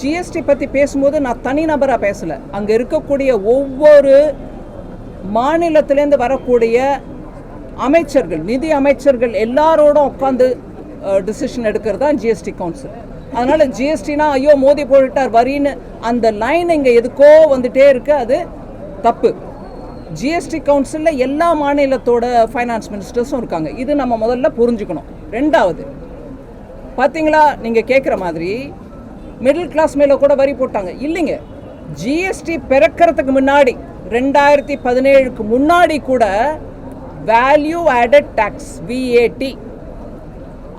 GST பற்றி பேசும்போது நான் தனிநபராக பேசலை. அங்கே இருக்கக்கூடிய ஒவ்வொரு மாநிலத்திலேருந்து வரக்கூடிய அமைச்சர்கள் நிதி அமைச்சர்கள் எல்லாரோட உட்காந்து டிசிஷன் எடுக்கிறது தான் ஜிஎஸ்டி கவுன்சில் அதனால் ஜிஎஸ்டினா ஐயோ மோதி போட்டுட்டார் வரின்னு அந்த லைன் இங்கே எதுக்கோ வந்துட்டே இருக்கு. அது தப்பு. ஜிஎஸ்டி கவுன்சிலில் எல்லா மாநிலத்தோட ஃபைனான்ஸ் மினிஸ்டர்ஸும் இருக்காங்க. இது நம்ம முதல்ல புரிஞ்சுக்கணும். ரெண்டாவது பார்த்தீங்களா நீங்கள் கேட்குற மாதிரி மிடில் கிளாஸ் மேலே கூட வரி போட்டாங்க. இல்லைங்க. ஜிஎஸ்டி பிறக்கிறதுக்கு முன்னாடி ரெண்டாயிரத்தி பதினேழுக்கு முன்னாடி கூட வேல்யூ ஆடட் டேக்ஸ் விஏடி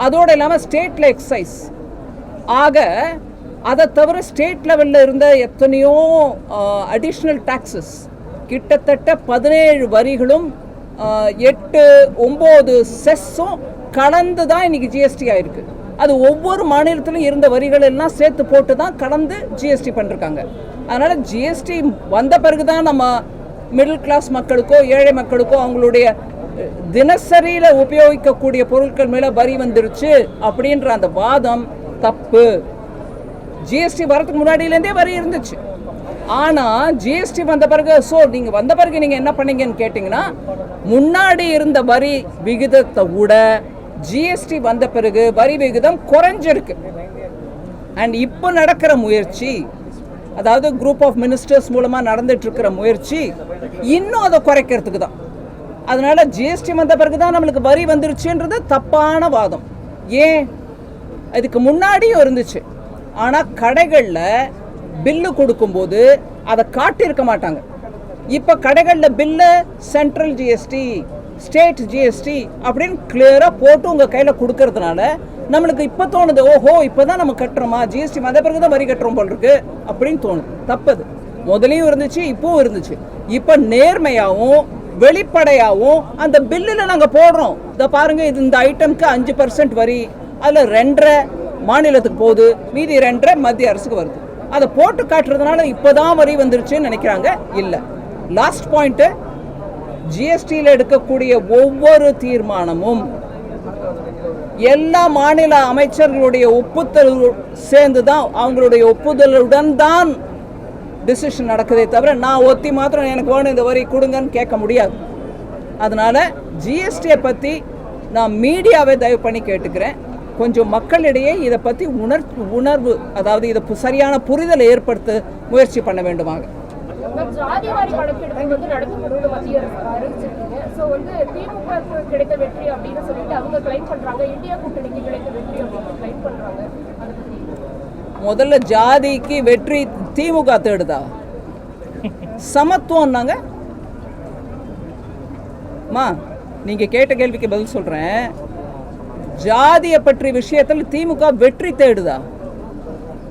அதோடு இல்லாமல் ஸ்டேட்டில் எக்ஸைஸ் ஆக அதை தவிர ஸ்டேட் லெவலில் இருந்த எத்தனையோ அடிஷ்னல் டாக்ஸஸ் கிட்டத்தட்ட பதினேழு வரிகளும் எட்டு ஒம்பது செஸ்ஸும் கலந்து தான் இன்றைக்கி ஜிஎஸ்டி ஆகிருக்கு அது ஒவ்வொரு மாநிலத்திலும் இருந்த வரிகள் எல்லாம் சேர்த்து போட்டு தான் கடந்து ஜிஎஸ்டி பண்ணிருக்காங்க. அதனால் ஜிஎஸ்டி வந்த பிறகு தான் நம்ம மிடில் கிளாஸ் மக்களுக்கோ ஏழை மக்களுக்கோ அவங்களுடைய தினசரியில் உபயோகிக்கக்கூடிய பொருட்கள் மேலே வரி வந்துருச்சு அப்படின்ற அந்த வாதம் தப்பு. ஜிஎஸ்டி வரதுக்கு முன்னாடியிலேருந்தே வரி இருந்துச்சு. ஆனால் ஜிஎஸ்டி வந்த பிறகு ஸோ நீங்கள் வந்த பிறகு நீங்கள் என்ன பண்ணீங்கன்னு கேட்டிங்கன்னா முன்னாடி இருந்த வரி விகிதத்தை விட ஜிஎஸ்டி வந்த பிறகு வரி விகிதம் குறைஞ்சிருக்கு. அண்ட் இப்போ நடக்கிற முயற்சி அதாவது குரூப் ஆஃப் மினிஸ்டர்ஸ் மூலமாக நடந்துட்டு இருக்கிற முயற்சி இன்னும் அதை குறைக்கிறதுக்கு தான். அதனால ஜிஎஸ்டி வந்த பிறகு தான் நம்மளுக்கு வரி வந்துருச்சுன்றது தப்பான வாதம். ஏன்? அதுக்கு முன்னாடியும் இருந்துச்சு. ஆனால் கடைகளில் பில்லு கொடுக்கும்போது அதை காட்டியிருக்க மாட்டாங்க. இப்போ கடைகளில் bill central GST state GST அப்படின்னு கிளியராக போட்டு உங்கள் கையில் கொடுக்கறதுனால நம்மளுக்கு இப்போ தோணுது ஓஹோ இப்போ தான் நம்ம கட்டுறோமா? ஜிஎஸ்டி வந்த பிறகு தான் வரி கட்டுறோம் போல் இருக்கு அப்படின்னு தோணுது. தப்பது. முதலையும் இருந்துச்சு இப்போவும் இருந்துச்சு. இப்போ நேர்மையாகவும் வெளிப்படையாகவும் அந்த பில்லில் நாங்கள் போடுறோம். இதை பாருங்கள் இது இந்த ஐட்டம்க்கு அஞ்சு பர்சன்ட் வரி அதில் ரெண்டரை மாநிலத்துக்கு போகுது. மீதி ரெண்டரை மத்திய அரசுக்கு வருது. அதை போட்டு காட்டுறதுனால இப்போ தான் வரி வந்துருச்சுன்னு நினைக்கிறாங்க? இல்லை. லாஸ்ட் பாயிண்ட்டு ஜிஎஸ்டியில் எடுக்கக்கூடிய ஒவ்வொரு தீர்மானமும் எல்லா மாநில அமைச்சர்களுடைய ஒப்புதல் சேர்ந்து தான் அவங்களுடைய ஒப்புதலுடன் தான் டிசிஷன் நடக்குதே தவிர நான் ஒத்தி மாத்திரம் எனக்கு வேணும் இந்த வரி கொடுங்கன்னு கேட்க முடியாது. அதனால் ஜிஎஸ்டியை பற்றி நான் மீடியாவை தயவு பண்ணி கேட்டுக்கிறேன். கொஞ்சம் மக்களிடையே இதை பற்றி உணர் உணர்வு அதாவது இதை சரியான புரிதலை ஏற்படுத்த முயற்சி பண்ண வேண்டுமாக. மேம், ஜாதி வாரி கணக்கெடுப்பு வந்து நடத்தப்படும்னு மத்திய அரசு அறிவிச்சிருக்கீங்க ஸோ வந்து திமுக கிடைத்த வெற்றி அப்படின்னு சொல்லிட்டு அவங்க கிளைம் பண்றாங்க. இந்தியா கூட்டணிக்கு கிடைத்த வெற்றி அப்படின்னு கிளைம் பண்றாங்க. முதல்ல ஜாதிக்கு வெற்றி திமுக தேடுதா? சமத்துவம்னாங்க? மா நீங்க கேட்ட கேள்விக்கு பதில் சொல்றேன். ஜாதியை பற்றி விஷயத்தில் திமுக வெற்றி தேடுதா?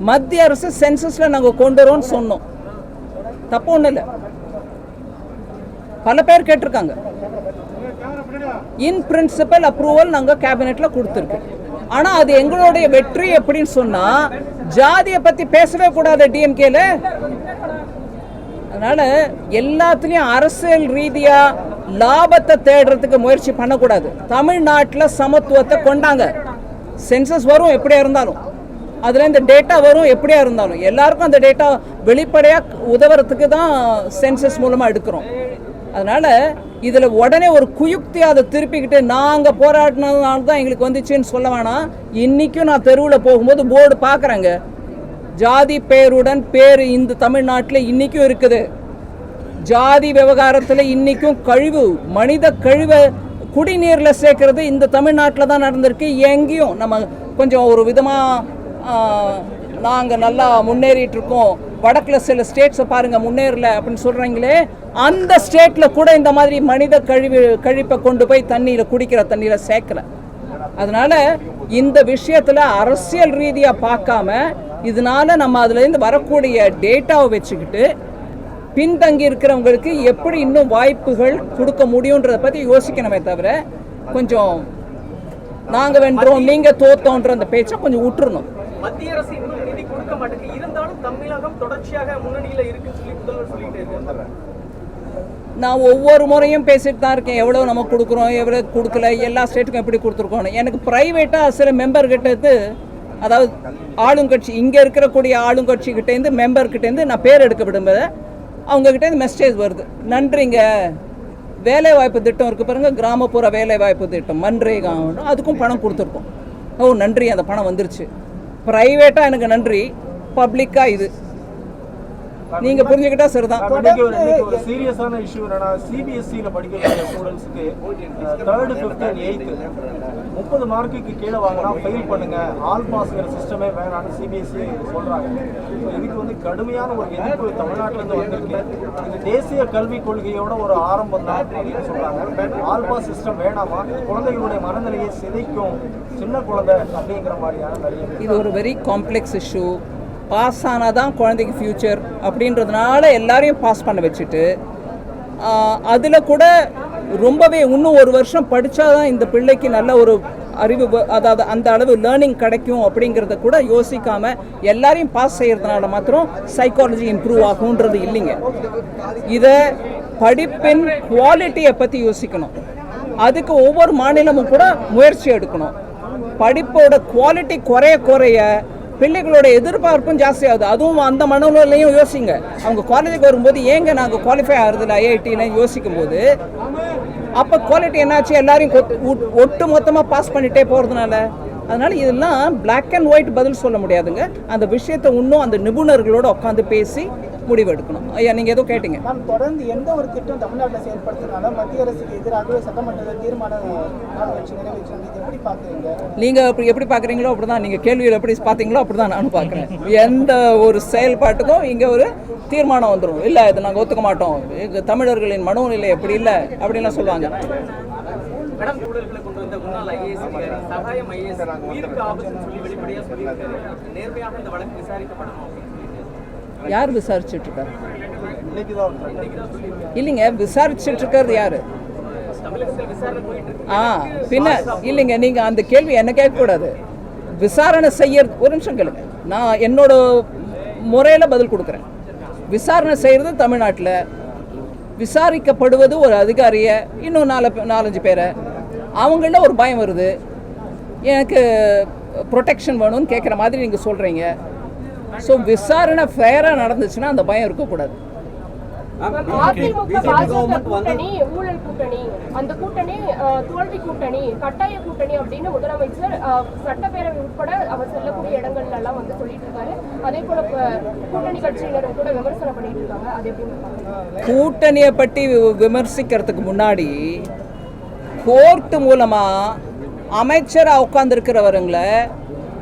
மத்திய அரசு சென்சஸ்ல நாங்க கொண்டு வரோம்னு சொன்னோம். தப்பு ஒன்றும் இல்லை. பல பேர் கேட்டிருக்காங்க. இன் பிரின்சிபல் அப்ரூவல் நாங்கள் கேபினெட்ல கொடுத்துருக்கு. ஆனால் அது எங்களுடைய வெற்றி எப்படின்னு சொன்னால் ஜாதியை பற்றி பேசவே கூடாது டிஎம்கேல அதனால எல்லாத்துலேயும் அரசியல் ரீதியாக லாபத்தை தேடுறதுக்கு முயற்சி பண்ணக்கூடாது. தமிழ்நாட்டில் சமத்துவத்தை கொண்டாங்க. சென்சஸ் வரும் எப்படியா இருந்தாலும். அதில் இந்த டேட்டா வரும் எப்படியா இருந்தாலும். எல்லாருக்கும் அந்த டேட்டா வெளிப்படையாக உதவுறதுக்கு தான் சென்சஸ் மூலமாக எடுக்கிறோம். அதனால் இதில் உடனே ஒரு குயுக்தி அதை திருப்பிக்கிட்டு நாங்கள் போராடினதுனால தான் எங்களுக்கு வந்துச்சுன்னு சொல்ல வேணாம். இன்றைக்கும் நான் தெருவில் போகும்போது போர்டு பார்க்குறேங்க ஜாதி பேருடன் பேர் இந்த தமிழ்நாட்டில் இன்றைக்கும் இருக்குது. ஜாதி விவகாரத்தில் இன்றைக்கும் கழிவு மனித கழிவை குடிநீரில் சேர்க்கறது இந்த தமிழ்நாட்டில் தான் நடந்திருக்கு. எங்கேயும் நம்ம கொஞ்சம் ஒரு விதமாக நாங்கள் நல்லா முன்னேறிட்டுருக்கோம். வடக்கில் சில ஸ்டேட்ஸை பாருங்கள் முன்னேறல அப்படின்னு சொல்கிறீங்களே அந்த ஸ்டேட்டில் கூட இந்த மாதிரி மனித கழிவு கழிப்பை கொண்டு போய் தண்ணியில் குடிக்கிற தண்ணியில் சேர்க்கல. அதனால் இந்த விஷயத்தில் அரசியல் ரீதியாக பார்க்காம இதனால நம்ம அதுலேருந்து வரக்கூடிய டேட்டாவை வச்சுக்கிட்டு பின்தங்கி இருக்கிறவங்களுக்கு எப்படி இன்னும் வாய்ப்புகள் கொடுக்க முடியுன்றதை பற்றி யோசிக்கணுமே தவிர கொஞ்சம் நாங்கள் வென்றோம் நீங்கள் தோத்தோன்ற அந்த பேச்சை கொஞ்சம் விட்டுறணும் மத்திய அரசு இன்னும் நிதி கொடுக்க மாட்டேங்குது. இருந்தாலும் தமிழகம் தொடர்ச்சியாக முன்னணியில இருக்குன்னு சொல்லி முதல்வர் சொல்லிட்டு இருக்காரு. நான் ஒவ்வொரு முறையும் பேசிட்டு தான் இருக்கேன். எவ்வளோ நம்ம கொடுக்குறோம் எவ்வளோ கொடுக்கல எல்லா ஸ்டேட்டுக்கும் எப்படி கொடுத்துருக்கோம் எனக்கு ப்ரைவேட்டாக சில மெம்பர்கிட்டேருந்து அதாவது ஆளுங்கட்சி இங்கே இருக்கக்கூடிய ஆளுங்கட்சிக்கிட்டேருந்து மெம்பர்கிட்டேருந்து நான் பேர் எடுக்க விடும்போது அவங்கக்கிட்டேருந்து மெசேஜ் வருது. நன்றிங்க. வேலை வாய்ப்பு திட்டம் இருக்குது பாருங்கள் கிராமப்புற வேலை வாய்ப்பு திட்டம். மன்ரேகா அதுக்கும் பணம் கொடுத்துருக்கோம். ஓ நன்றி. அந்த பணம் வந்துருச்சு. ப்ரைவேட்டாக எனக்கு நன்றி. பப்ளிக்காக இது. நீங்கள் புரிஞ்சுக்கிட்டா சரிதான். சீரியஸான இஷ்யூ என்னன்னா சிபிஎஸ்சியில் படிக்கக்கூடிய ஸ்டூடெண்ட்ஸுக்கு தேர்டு ஃபிஃப்த் அண்ட் எயித்து முப்பது மார்க்குக்கு கீழே வாங்கினா ஃபெயில் பண்ணுங்க. ஆல் பாஸ்ங்கிற சிஸ்டமே வேணாம்னு சிபிஎஸ்சி சொல்றாங்க. So இதுக்கு வந்து கடுமையான ஒரு எதிர்ப்பு தமிழ்நாட்டுல இருந்து வந்திருக்கு. இது தேசிய கல்விக் கொள்கையோட ஒரு ஆரம்பம் தான் அப்படின்னு சொல்றாங்க. ஆல் பாஸ் சிஸ்டம் வேணாமா? குழந்தைகளுடைய மனநிலையை சிதைக்கும் சின்ன குழந்தை அப்படிங்கிற மாதிரியான இது ஒரு வெரி காம்ப்ளெக்ஸ் இஷ்யூ பாஸ் ஆனால் தான் குழந்தைக்கு ஃப்யூச்சர் அப்படின்றதுனால எல்லாரையும் பாஸ் பண்ண வச்சுட்டு அதில் கூட ரொம்பவே இன்னும் ஒரு வருஷம் படித்தா தான் இந்த பிள்ளைக்கு நல்ல ஒரு அறிவு அதாவது அந்த அளவு லேர்னிங் கிடைக்கும் அப்படிங்கிறத கூட யோசிக்காம எல்லாரையும் பாஸ் செய்கிறதுனால மாத்திரம் சைக்காலஜி இம்ப்ரூவ் ஆகுன்றது இல்லைங்க. இதை படிப்பின் குவாலிட்டியை பற்றி யோசிக்கணும். அதுக்கு ஒவ்வொரு மாநிலமும் கூட முயற்சி எடுக்கணும். படிப்போட குவாலிட்டி குறைய குறைய பிள்ளைகளோட எதிர்பார்ப்பும் ஜாஸ்தியாகுது. அதுவும் அந்த மனநிலையும் யோசிங்க. அவங்க காலேஜுக்கு வரும்போது ஏங்க நாங்கள் குவாலிஃபை ஆகுறதில்ல ஐஐடின்னு யோசிக்கும் போது அப்போ குவாலிட்டி என்னாச்சு? எல்லாரையும் ஒட்- ஒட்டு மொத்தமாக பாஸ் பண்ணிட்டே போகிறதுனால அதனால் இதெல்லாம் பிளாக் அண்ட் ஒயிட் பதில் சொல்ல முடியாதுங்க. அந்த விஷயத்தை இன்னும் அந்த நிபுணர்களோட உட்காந்து பேசி முடிவெடுக்கணும். ஐயா நீங்கள் ஏதோ கேட்டீங்க. மேம் தொடர்ந்து எந்த ஒரு திட்டம் தமிழ்நாட்டில் செயல்படுத்தினாலும் மத்திய அரசுக்கு எதிராகவே சட்டமன்றத்தில் தீர்மானம் எப்படி பார்க்குறீங்க நீங்கள் அப்படி எப்படி பார்க்குறீங்களோ அப்படி தான் நீங்கள் கேள்வியில் எப்படி பார்த்தீங்களோ அப்படி தான் நானும் பார்க்குறேன் எந்த ஒரு செயல்பாட்டுக்கும் இங்கே ஒரு தீர்மானம் வந்துடும் இல்லை இதை நாங்கள் ஒத்துக்க மாட்டோம். தமிழர்களின் மனோநிலை எப்படி இல்லை அப்படின்லாம் சொல்லுவாங்க. மேடம் ஊழல்களை கொண்டு வந்த முன்னாள் ஐஏஎஸ் அதிகாரி சகாயம் ஐஏஎஸ் உயிருக்கு ஆபத்துன்னு சொல்லி வெளிப்படையா சொல்லியிருக்காரு. நேர்மையாக இந்த வழக்கு விசாரிக்கப்படணும். யார் விசாரிச்சுட்டு இருக்காரு இல்லைங்க விசாரிச்சுட்டு இருக்கிறது யாரு? ஆ பின்ன இல்லைங்க நீங்கள் அந்த கேள்வி என்ன கேட்கக்கூடாது. விசாரணை செய்யறது ஒரு நிமிஷம் கேளுங்க. நான் என்னோட முறையில் பதில் கொடுக்குறேன். விசாரணை செய்கிறது தமிழ்நாட்டில் விசாரிக்கப்படுவது ஒரு அதிகாரியை இன்னும் நாலு நாலஞ்சு பேரை. அவங்கள ஒரு பயம் வருது. எனக்கு ப்ரொடெக்ஷன் வேணும்னு கேட்குற மாதிரி நீங்கள் சொல்கிறீங்க ஸோ விசாரணை ஃபேராக நடந்துச்சுன்னா அந்த பயம் இருக்கக்கூடாது. ஊழல் கூட்டணி அந்த கூட்டணி தோல்வி கூட்டணி கட்டாய கூட்டணி அப்படின்னு முதலமைச்சர் சட்டப்பேரவை உட்பட அவர் செல்லக்கூடிய இடங்கள்ல எல்லாம் வந்து சொல்லிட்டு இருக்காரு அதே போல இப்ப கூட்டணி கட்சியினரும் கூட விமர்சனம் பண்ணிட்டு இருக்காங்க அது எப்படி பாக்குறீங்க? கூட்டணியை பற்றி வி- விமர்சிக்கிறதுக்கு முன்னாடி கோர்ட் மூலமாக அமைச்சராக உட்காந்துருக்கிறவருங்களை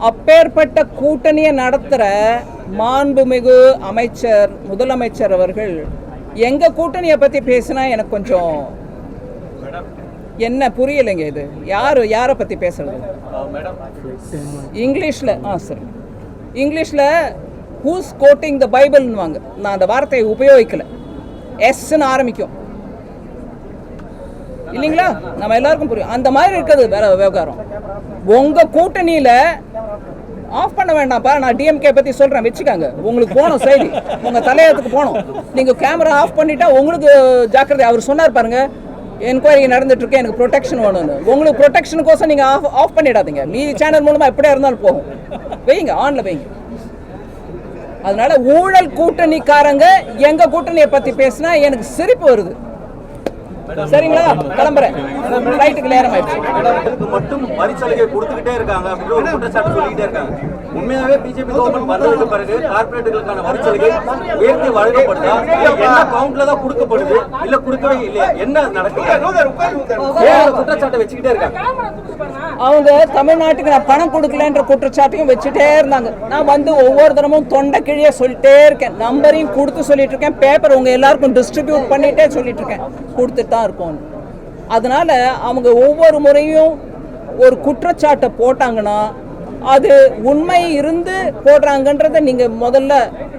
அப்பேற்பட்ட கூட்டணியை நடத்துகிற மாண்புமிகு அமைச்சர் முதலமைச்சர் அவர்கள் எங்கள் கூட்டணியை பற்றி பேசினா எனக்கு கொஞ்சம் என்ன புரியலைங்க இது? யார் யாரை பற்றி பேசுறது? இங்கிலீஷில் ஆ சரி. இங்கிலீஷில் ஹூஸ் கோட்டிங் த பைபிள்னுவாங்க நான் அந்த வார்த்தையை உபயோகிக்கல. எஸ்ன்னு ஆரம்பிக்கும். இல்லைங்களா? நம்ம எல்லாருக்கும் புரியும். அந்த மாதிரி இருக்குது வேற விவகாரம். உங்க கூட்டணியில ஆஃப் பண்ண வேண்டாம்ப்பா நான் டிஎம்கே பத்தி சொல்றேன். வச்சுக்காங்க. உங்களுக்கு போகணும் செய்தி. உங்க தலையத்துக்கு போகணும். நீங்க கேமரா ஆஃப் பண்ணிட்டா உங்களுக்கு ஜாக்கிரதை அவர் சொன்னார் பாருங்க. என்கொயரி நடந்துட்டு இருக்கு எனக்கு ப்ரொடெக்ஷன் வேணும்னு. உங்களுக்கு ப்ரொடெக்ஷனுக்கோசம் நீங்க ஆஃப் ஆஃப் பண்ணிடாதீங்க. மீதி சேனல் மூலமா எப்படியா இருந்தாலும் போகும். வைங்க ஆன்ல வைங்க. அதனால ஊழல் கூட்டணிக்காரங்க எங்க கூட்டணியை பத்தி பேசினா எனக்கு சிரிப்பு வருது. சரிங்களா? கிளம்புறேன். ஃப்ளைட்டுக்கு நேரம் ஆயிடுச்சு. மட்டும் வரி சலுகை கொடுத்துக்கிட்டே இருக்காங்க அப்படின்னு ஒரு குற்றச்சாட்டு சொல்லிக்கிட்டே இருக்காங்க. உண்மையாவே பிஜேபி கவர்மெண்ட் வந்ததுக்கு பிறகு கார்பரேட்டுகளுக்கான வரி சலுகை உயர்த்தி வழங்கப்படுதா? என்ன கவுண்ட்ல தான் கொடுக்கப்படுது? இல்ல கொடுக்கவே இல்லையா? என்ன நடக்குது? குற்றச்சாட்டை வச்சுக்கிட்டே இருக்காங்க? அவங்க தமிழ்நாட்டுக்கு நான் பணம் கொடுக்கலன்ற குற்றச்சாட்டையும் வச்சுட்டே இருந்தாங்க. நான் வந்து ஒவ்வொரு தினமும் தொண்டை கிழியே சொல்லிட்டே இருக்கேன். நம்பரையும் கொடுத்து சொல்லிட்டு இருக்கேன். பேப்பர் உங்க எல்லாருக்கும் டிஸ்ட்ரிபியூட் பண்ணிட்டே சொல்லிட்டு இருக்கேன். கொடுத்துட்டு தான் இருக்கோம் அதனால அவங்க ஒவ்வொரு முறையும் ஒரு குற்றச்சாட்டை போட்டாங்கன்னா அது உண்மை இருந்து போடுறாங்கன்றதை நீங்கள் முதல்ல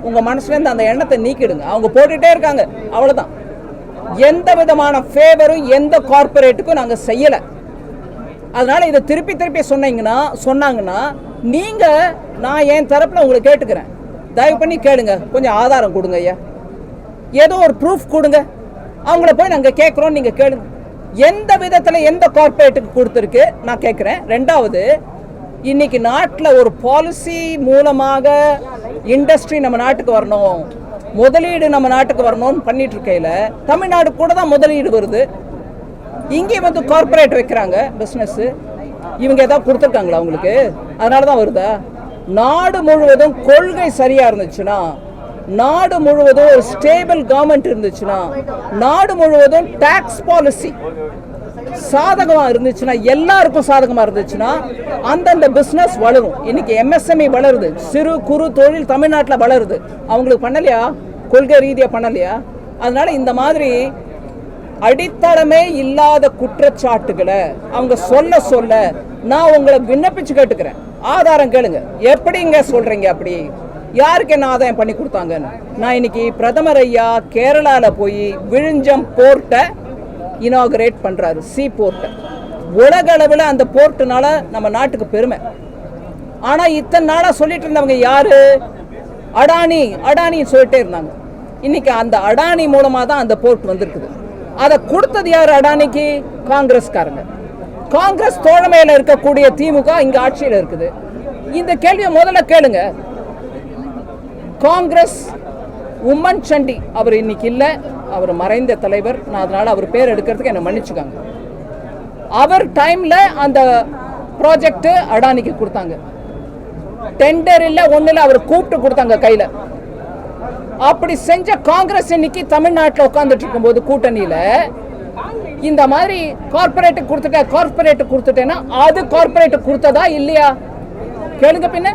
உங்கள் மனசுலேருந்து அந்த எண்ணத்தை நீக்கிடுங்க. அவங்க போட்டுகிட்டே இருக்காங்க. அவ்வளோதான் எந்த விதமான ஃபேவரும் எந்த கார்ப்பரேட்டுக்கும் நாங்கள் செய்யலை. அதனால் இதை திருப்பி திருப்பி சொன்னீங்கன்னா சொன்னாங்கன்னா நீங்கள் நான் என் தரப்பில் உங்களை கேட்டுக்கிறேன். தயவு பண்ணி கேளுங்க. கொஞ்சம் ஆதாரம் கொடுங்க ஐயா. ஏதோ ஒரு ப்ரூஃப் கொடுங்க. அவங்கள போய் நாங்கள் கேட்குறோம் நீங்கள் கேளுங்க. எந்த விதத்தில் எந்த கார்ப்பரேட்டுக்கு கொடுத்துருக்கு நான் கேட்குறேன் ரெண்டாவது இன்னைக்கு நாட்டில் ஒரு பாலிசி மூலமாக இண்டஸ்ட்ரி நம்ம நாட்டுக்கு வரணும். முதலீடு நம்ம நாட்டுக்கு வரணும்னு பண்ணிட்டு இருக்கையில் தமிழ்நாடு கூட தான் முதலீடு வருது. இங்கே வந்து கார்ப்பரேட் வைக்கிறாங்க பிஸ்னஸ் இவங்க ஏதாவது கொடுத்துருக்காங்களா அவங்களுக்கு அதனால தான் வருதா? நாடு முழுவதும் கொள்கை சரியா இருந்துச்சுன்னா நாடு முழுவதும் ஒரு ஸ்டேபிள் கவர்மெண்ட் இருந்துச்சுன்னா நாடு முழுவதும் டாக்ஸ் பாலிசி சாதகமாக இருந்துச்சுன்னா எல்லாருக்கும் சாதகமாக இருந்துச்சுன்னா அந்தந்த பிஸ்னஸ் வளரும். இன்னைக்கு எம்எஸ்எம்இ வளருது. சிறு குறு தொழில் தமிழ்நாட்டில் வளருது. அவங்களுக்கு பண்ணலையா? கொள்கை ரீதியாக பண்ணலையா? அதனால இந்த மாதிரி அடித்தளமே இல்லாத குற்றச்சாட்டுகளை அவங்க சொல்ல சொல்ல நான் உங்களை விண்ணப்பிச்சு கேட்டுக்கிறேன். ஆதாரம் கேளுங்க. எப்படிங்க சொல்றீங்க அப்படி? யாருக்கு என்ன ஆதாயம் பண்ணி கொடுத்தாங்கன்னு? நான் இன்னைக்கு பிரதமர் ஐயா கேரளால போய் விழிஞ்சம் போர்ட்டை இனாகரேட் பண்றாரு. சி போர்ட்டை. உலக அளவில் அந்த போர்ட்டுனால நம்ம நாட்டுக்கு பெருமை. ஆனா இத்தனை நாளா சொல்லிட்டு இருந்தவங்க யாரு? அடானி. அடானின்னு சொல்லிட்டே இருந்தாங்க. இன்னைக்கு அந்த அடானி மூலமா தான் அந்த போர்ட் வந்திருக்குது. அதை கொடுத்தது யார்? அடானிக்கு காங்கிரஸ்காரங்க. காங்கிரஸ் தோழமையில இருக்கக்கூடிய திமுக இங்க ஆட்சியில் இருக்குது. இந்த கேள்வியை முதல்ல கேளுங்க. காங்கிரஸ் உம்மன் சண்டி. அவர் இன்னைக்கு இல்லை. அவர் மறைந்த தலைவர். நான் அதனால அவர் பேர் எடுக்கிறதுக்கு என்னை மன்னிச்சுக்காங்க. அவர் டைம்ல அந்த ப்ராஜெக்ட் அடானிக்கு கொடுத்தாங்க. டெண்டர் இல்ல ஒண்ணுல அவர் கூப்பிட்டு கொடுத்தாங்க கையில. அப்படி செஞ்ச காங்கிரஸ் இன்னைக்கு தமிழ்நாட்டில் உட்காந்துட்டு இருக்கும்போது கூட்டணியில் இந்த மாதிரி கார்பரேட் கொடுத்துட்டேன் கார்பரேட் கொடுத்துட்டேன்னா அது கார்பரேட் கொடுத்ததா இல்லையா? கேளுங்க பின்ன.